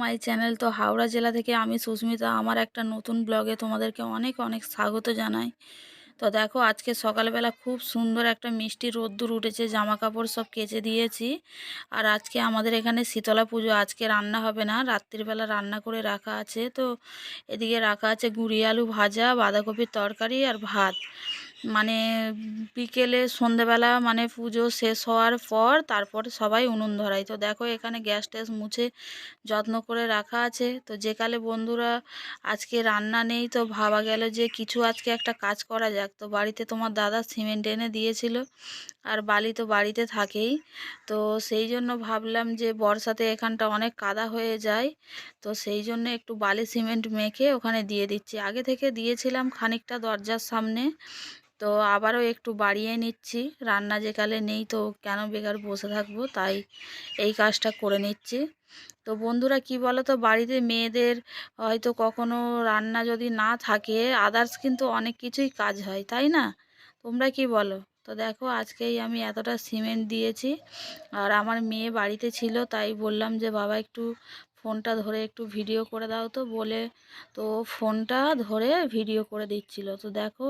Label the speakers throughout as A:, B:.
A: মাই channel. তো হাওড়া জেলা থেকে আমি সুস্মিতা, আমার একটা নতুন ব্লগে তোমাদেরকে অনেক অনেক স্বাগত জানাই। তো দেখো, আজকে সকালবেলা খুব সুন্দর একটা মিষ্টি রোদ্দুর উঠেছে জামা কাপড় সব কেচে দিয়েছি। আর আজকে আমাদের এখানে শীতলা পুজো, আজকে রান্না হবে না, রাত্রিবেলা রান্না করে রাখা আছে। তো এদিকে রাখা আছে গুঁড়ি আলু ভাজা, বাঁধাকপির তরকারি আর ভাত। মানে বিকেলে সন্ধেবেলা মানে পুজো শেষ হওয়ার পর তারপর সবাই উনুন ধরায়। তো দেখো এখানে গ্যাস ট্যাস মুছে যত্ন করে রাখা আছে। তো যেকালে বন্ধুরা আজকে রান্না নেই তো ভাবা গেল যে কিছু আজকে একটা কাজ করা যাক। তো বাড়িতে তোমার দাদা সিমেন্ট এনে দিয়েছিল আর বালি তো বাড়িতে থাকেই। তো সেই জন্য ভাবলাম যে বর্ষাতে এখানটা অনেক কাদা হয়ে যায়। তো সেই জন্য একটু বালি সিমেন্ট মেখে ওখানে দিয়ে দিচ্ছি। আগে থেকে দিয়েছিলাম খানিকটা দরজার সামনে। তো আবারও একটু বাড়িয়ে নিচ্ছি। রান্না যেকালে নেই তো কেন বেকার বসে থাকব? তাই এই কাজটা করে নিচ্ছি। তো বন্ধুরা কি বলো তো বাড়িতে মেয়েদের হয়তো কখনো রান্না যদি না থাকে আদার্স কিন্তু অনেক কিছুই কাজ হয়, তাই না? তোমরা কি বলো? তো দেখো, আজকেই আমি এতটা সিমেন্ট দিয়েছি। আর আমার মেয়ে বাড়িতে ছিল, তাই বললাম যে, বাবা, একটু ফোনটা ধরে একটু ভিডিও করে দাও তো বলে, তো ফোনটা ধরে ভিডিও করে দিচ্ছিল। তো দেখো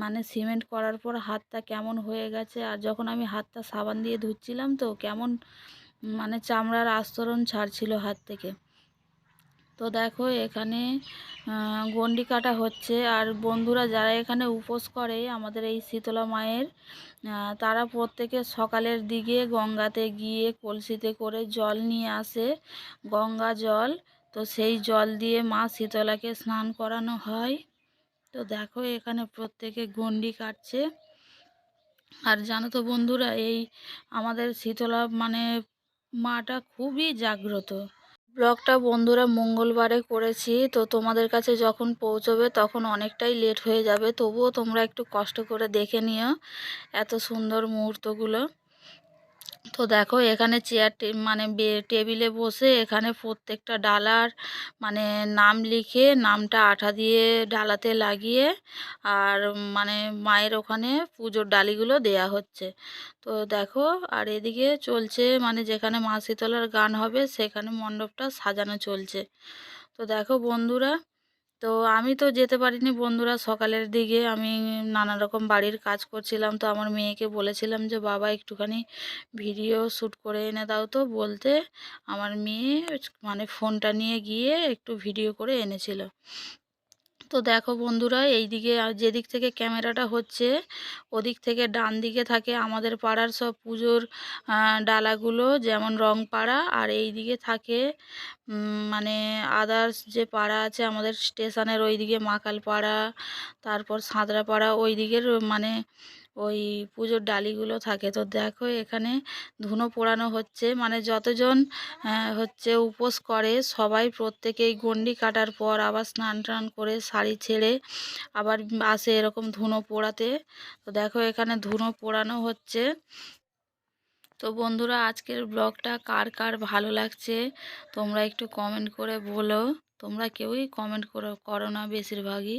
A: মানে সিমেন্ট করার পর হাতটা কেমন হয়ে গেছে, আর যখন আমি হাতটা সাবান দিয়ে ধুচ্ছিলাম তো কেমন মানে চামড়ার আস্তরণ ছাড়ছিল হাত থেকে। তো দেখো এখানে গন্ডি কাটা হচ্ছে। আর বন্ধুরা যারা এখানে উপোস করে, আমাদের এই শীতলা মায়ের তারা প্রত্যেকে সকালের দিকে গঙ্গাতে গিয়ে কলসিতে করে জল নিয়ে আসে, গঙ্গা জল। তো সেই জল দিয়ে মা শীতলাকে স্নান করানো হয়। তো দেখো এখানে প্রত্যেকে গন্ডি কাটছে। আর জানো তো বন্ধুরা, এই আমাদের শীতলা মানে মাটা খুবই জাগ্রত। ব্লগটা বন্ধুরা মঙ্গলবারে করেছি, তো তোমাদের কাছে যখন পৌঁছবে তখন অনেকটাই লেট হয়ে যাবে, তবুও তোমরা একটু কষ্ট করে দেখে নিও এত সুন্দর মুহূর্তগুলো। তো দেখো এখানে চেয়ার মানে টেবিলে বসে এখানে প্রত্যেকটা ডালার মানে নাম লিখে নামটা আঠা দিয়ে ডালাতে লাগিয়ে আর মানে মায়ের ওখানে পুজোর ডালিগুলো দেয়া হচ্ছে। তো দেখো আর এদিকে চলছে মানে যেখানে মা শীতলার গান হবে সেখানে মণ্ডপটা সাজানো চলছে। তো দেখো বন্ধুরা তো আমি তো যেতে পারিনি বন্ধুরা সকালের দিকে। আমি নানা রকম বাড়ির কাজ করছিলাম তো আমার মেয়েকে বলেছিলাম যে, বাবা, একটুখানি ভিডিও শ্যুট করে এনে দাও তো। বলতে আমার মেয়ে মানে ফোনটা নিয়ে গিয়ে একটু ভিডিও করে এনেছিল। তো দেখো বন্ধুরা এই দিকে যেদিক থেকে ক্যামেরাটা হচ্ছে, ওদিক থেকে ডান দিকে থাকে আমাদের পাড়ার সব পুজোর ডালাগুলো, যেমন রং পাড়া আর এই দিকে থাকে মানে আদার্স যে পাড়া আছে আমাদের স্টেশনের ওই দিকে মাকাল পাড়া, তারপর সাঁতরা পাড়া ওই দিকের মানে ওই পুজোর ডালিগুলো থাকে। তো দেখো এখানে ধুনো পোড়ানো হচ্ছে। মানে যতজন হচ্ছে উপোস করে সবাই প্রত্যেকেই গন্ডি কাটার পর আবার স্নান টান করে শাড়ি ছেড়ে আবার আসে এরকম ধুনো পোড়াতে। তো দেখো এখানে ধুনো পোড়ানো হচ্ছে। তো বন্ধুরা, আজকের ব্লগটা কার কার ভালো লাগছে তোমরা একটু কমেন্ট করে বলো। তোমরা কেউই কমেন্ট করো করো না বেশিরভাগই।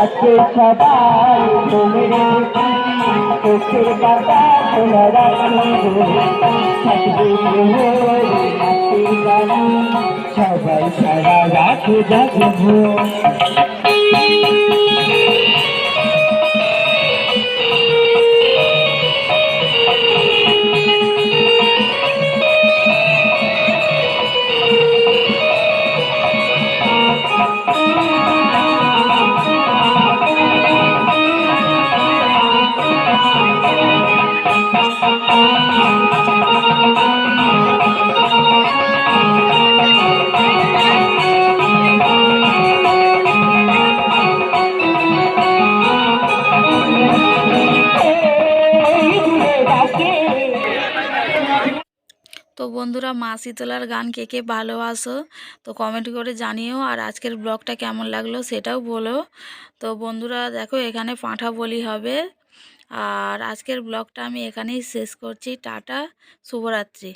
B: আজকে সবাই তোমার চোখের পাতা তোলা সবাই সারা রাত জাগবো।
A: মা শীতলার গান কে কে ভালোবাসো তো কমেন্ট করে জানিও আর আজকের ব্লগটা কেমন লাগল সেটাও বলো। তো বন্ধুরা, দেখো এখানে পাঁঠা বলি হবে আর আজকের ব্লগটা আমি এখানেই শেষ করছি। টাটা, শুভরাত্রি।